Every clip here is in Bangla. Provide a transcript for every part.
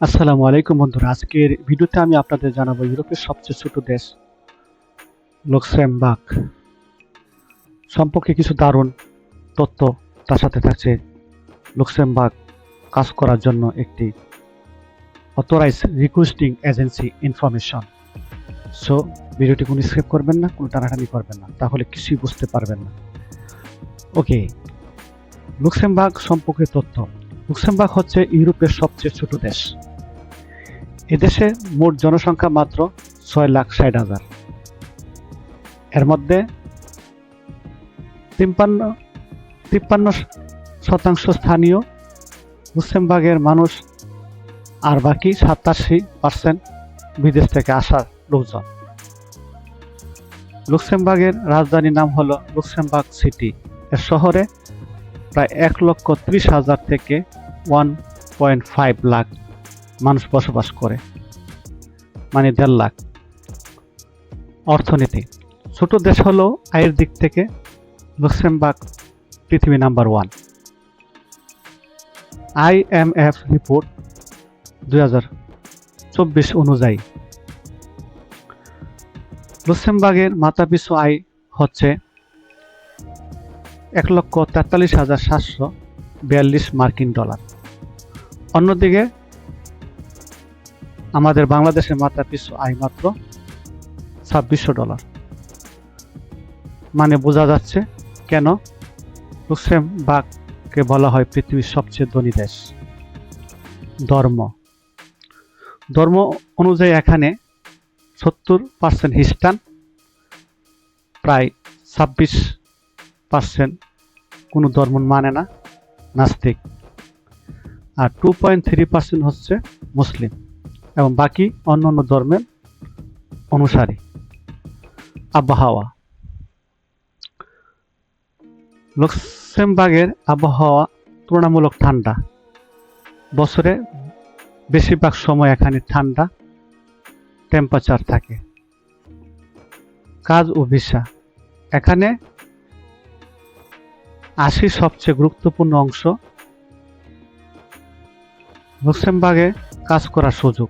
আসসালামু আলাইকুম বন্ধুরা। আজকের ভিডিওতে আমি আপনাদের জানাব ইউরোপের সবচেয়ে ছোট দেশ লক্সেমবার্গ। সম্পর্কে কিছু দারুণ তথ্য তার সাথে থাকছে লক্সেমবার্গ কাজ করার জন্য একটি authorise requesting agency information so ভিডিওটি কোনো স্কিপ করবেন না, কোনো টানাটানি করবেন না, তাহলে কিছুই বুঝতে পারবেন না। ওকে লুক্সেমবার্গ সম্পর্কে তথ্য। লুক্সেমবার্গ হচ্ছে ইউরোপের সবচেয়ে ছোট দেশ। এদেশে মোট জনসংখ্যা মাত্র ছয় লাখ ষাট হাজার। এর মধ্যে তিপ্পান্ন তিপ্পান্ন শতাংশ স্থানীয় লুক্সেমবার্গের মানুষ আর বাকি সাতাশি পার্সেন্ট বিদেশ থেকে আসা লোকজন। লুক্সেমবার্গের রাজধানীর নাম হলো লুক্সেমবার্গ সিটি। এর শহরে প্রায় এক লক্ষ ত্রিশ হাজার থেকে ওয়ান পয়েন্ট ফাইভ লাখ মানুষ বসবাস করে। মানে দেড় লাখ। অর্থনীতি। ছোট দেশ হলেও আয়ের দিক থেকে লুক্সেমবার্গ পৃথিবী নাম্বার ওয়ান। আইএমএফ রিপোর্ট দুই হাজার চব্বিশ অনুযায়ী। লুক্সেমবার্গের মাথাপিছু আয় হচ্ছে এক লক্ষ তেতাল্লিশ হাজার সাতশো বিয়াল্লিশ মার্কিন ডলার। অন্যদিকে আমাদের বাংলাদেশের মাথা পিছু আয় মাত্র ছাব্বিশশো ডলার। মানে বোঝা যাচ্ছে কেন লুক্সেমবার্গকে বলা হয় পৃথিবীর সবচেয়ে ধনী দেশ। ধর্ম। ধর্ম অনুযায়ী এখানে সত্তর পার্সেন্ট খ্রিস্টান, প্রায় ছাব্বিশ পার্সেন্ট কোনো ধর্ম মানে না, নাস্তিক। আর টু পয়েন্ট থ্রি পার্সেন্ট হচ্ছে মুসলিম। এবং বাকি অন্য অন্য ধর্মের অনুসারী। আবহাওয়া লক্সেমবার্গের আবহাওয়া তুলনামূলক ঠান্ডা। বছরে বেশিরভাগ সময় এখানে ঠান্ডা টেম্পারেচার থাকে। কাজ ও ভিসা। এখানে আশি সবচেয়ে গুরুত্বপূর্ণ অংশ লুক্সেমবার্গে কাজ করার সুযোগ।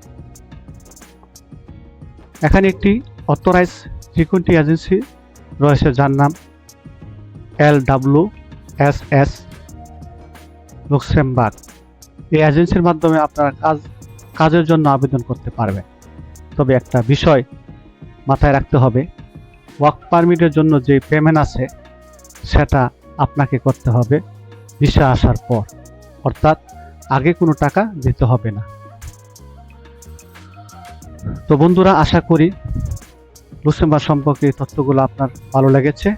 এখানে একটি অথরাইজ রিক্রুটিং এজেন্সি রয়েছে যার নাম L W S S Luxembourg এই এজেন্সির মাধ্যমে আপনারা কাজ, কাজের জন্য আবেদন করতে পারবেন। তবে একটা বিষয় মাথায় রাখতে হবে ওয়ার্ক পারমিটের জন্য যে পেমেন্ট আছে, সেটা আপনাকে করতে হবে ভিসা আসার পর। অর্থাৎ আগে কোনো টাকা দিতে হবে না। তো বন্ধুরা, আশা করি লুসেম্বার সম্পর্কে তথ্যগুলো আপনার ভালো লেগেছে।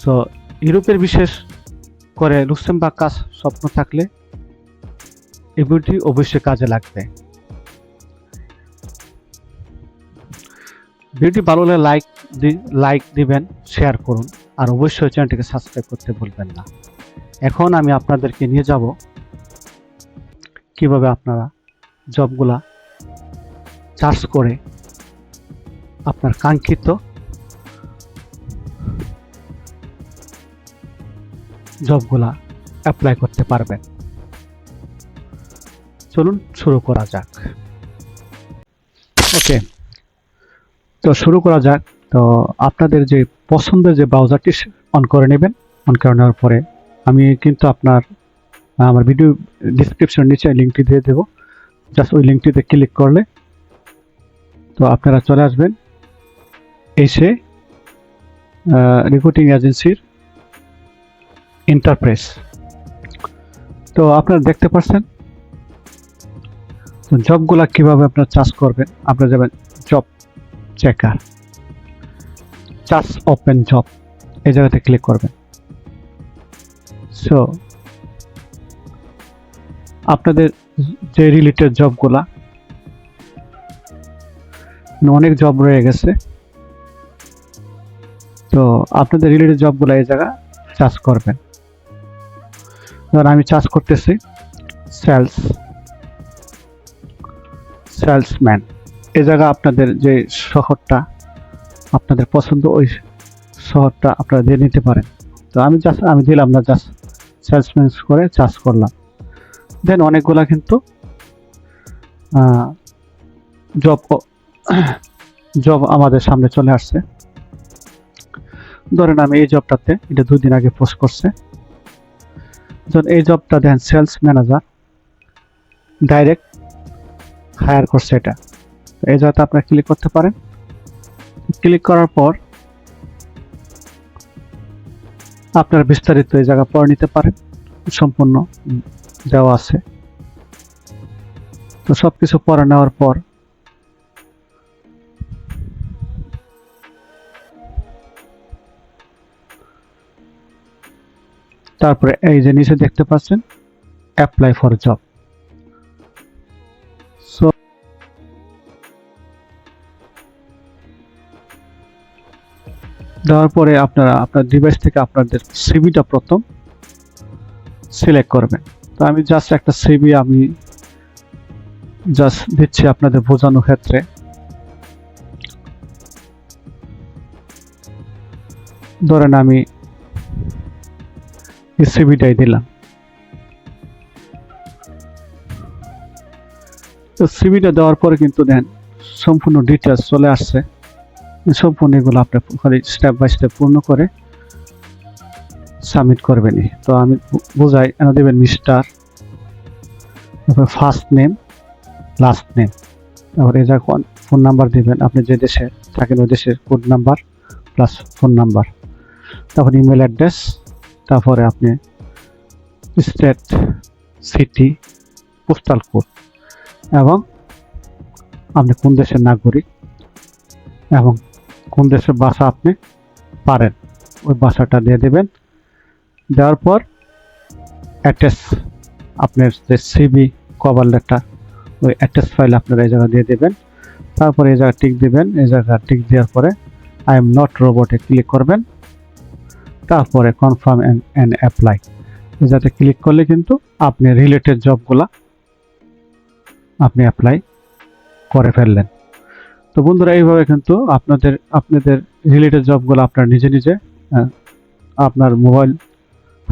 সো ইউরোপের বিশেষ করে লুক্সেমবার্গ কাজ স্বপ্ন থাকলে এই অবশ্যই কাজে লাগবে। ভিডিওটি ভালো লাগলে লাইক লাইক দিবেন, শেয়ার করুন, আর অবশ্যই চ্যানেলটিকে সাবস্ক্রাইব করতে ভুলবেন না। এখন আমি আপনাদেরকে নিয়ে যাব কীভাবে আপনারা জবগুলা চার্জ করে আপনার কাঙ্ক্ষিত জবগুলা অ্যাপ্লাই করতে পারবেন। চলুন শুরু করা যাক। ওকে তো শুরু করা যাক। তো আপনাদের যে পছন্দের যে ব্রাউজারটি অন করে নেবেন অন করে নেওয়ার পরে আমি কিন্তু আপনার আমার ভিডিও ডিসক্রিপশন নিচে লিঙ্কটি দিয়ে দেবো। জাস্ট ওই লিঙ্কটিতে ক্লিক করলে তো আপনারা চলে আসবেন। এসে রিক্রুটিং এজেন্সির ইন্টারপ্রেস তো আপনারা দেখতে পাচ্ছেন জবগুলা কীভাবে আপনারা চার্জ করবেন? আপনারা যাবেন job checker charge open job এই জায়গাতে ক্লিক করবেন। সো আপনাদের যে রিলেটেড জবগুলা অনেক জব রয়ে গেছে। তো আপনাদের রিলেটেড জবগুলো এই জায়গা চার্জ করবেন। ধর আমি চার্জ করতেছি সেলস সেলসম্যান এ জায়গা আপনাদের যে শহরটা, আপনাদের পছন্দ ওই শহরটা আপনারা দিয়ে নিতে পারেন। তো আমি জাস্ট আমি দিলাম না জাস্ট সেলসম্যান করে চার্জ করলাম। দেন অনেকগুলা কিন্তু জব জব আমাদের সামনে চলে আসছে। ধরেন আমি এই জবটাতে এটা দুই দিন আগে পোস্ট করছে। যখন এই জবটা দেন সেলস ম্যানেজার ডাইরেক্ট হায়ার করছে এটা। এই জায়গাতে আপনারা ক্লিক করতে পারেন। ক্লিক করার পর আপনারা বিস্তারিত এই জায়গা পড়ে নিতে পারেন। সম্পূর্ণ দেওয়া আছে। তো সবকিছু পড়ে নেওয়ার পর তারপরে এই যে নিচে দেখতে পাচ্ছেন অ্যাপ্লাই ফর জব দেওয়ার পরে আপনারা আপনার ডিভাইস থেকে আপনাদের সিভিটা প্রথম সিলেক্ট করবেন। তো আমি জাস্ট একটা সিভি আমি জাস্ট দিচ্ছি আপনাদের বোঝানোর ক্ষেত্রে। ধরেন আমি এই সিভিটাই দিলাম। তো সিভিটা দেওয়ার পরে কিন্তু দেন সম্পূর্ণ ডিটেলস চলে আসছে। সম্পূর্ণ এগুলো আপনি স্টেপ বাই স্টেপ পূর্ণ করে সাবমিট করবেনই। তো আমি বোঝাই, এনে দেবেন মিস্টার তারপরে ফার্স্ট নেম লাস্ট নেম তারপরে যখন ফোন নাম্বার দিবেন, আপনি যে দেশে থাকেন, ওই দেশের code number plus phone number তারপর ইমেল অ্যাড্রেস তারপরে আপনি স্টেট সিটি পোস্টাল কোড এবং আপনি কোন দেশের নাগরিক এবং কোন দেশের বাসা আপনি পারেন। ওই বাসাটা দিয়ে দেবেন দেওয়ার পর অ্যাটাচ আপনার যে সিবি কভার লেটার ওই অ্যাটাচ ফাইল আপনারা এই জায়গা দিয়ে দেবেন। তারপরে এই জায়গা টিক দিবেন। এই জায়গা টিক দেওয়ার পরে আই এম নট রোবটে ক্লিক করবেন। তারপরে কনফার্ম অ্যান্ড অ্যাপ্লাই যাতে ক্লিক করলে কিন্তু আপনি রিলেটেড জবগুলা আপনি অ্যাপ্লাই করে ফেললেন। তো বন্ধুরা, এইভাবে কিন্তু আপনাদের আপনাদের রিলেটেড জবগুলো আপনার নিজে নিজে আপনার মোবাইল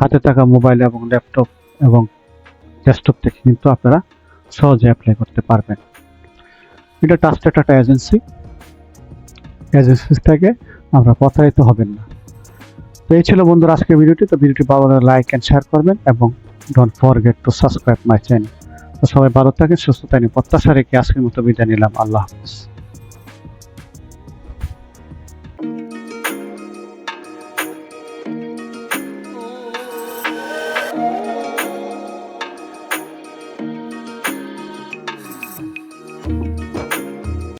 হাতে থাকা মোবাইল এবং ল্যাপটপ এবং ডেস্কটপ থেকে কিন্তু আপনারা সহজে অ্যাপ্লাই করতে পারবেন। এটা ট্রাস্টেড একটা এজেন্সি এজেন্সি থেকে আমরা প্রতারিত হবেন না। তো এই ছিল বন্ধুরা আজকের ভিডিওটি। তো ভিডিওটি ভালো লাইক অ্যান্ড শেয়ার করবেন এবং don't forget to subscribe my channel তো সবাই ভালো থাকেন, সুস্থ থাকেন, প্রত্যাশা রেখে আজকের মতো বিদায় নিলাম। আল্লাহ হাফিজ।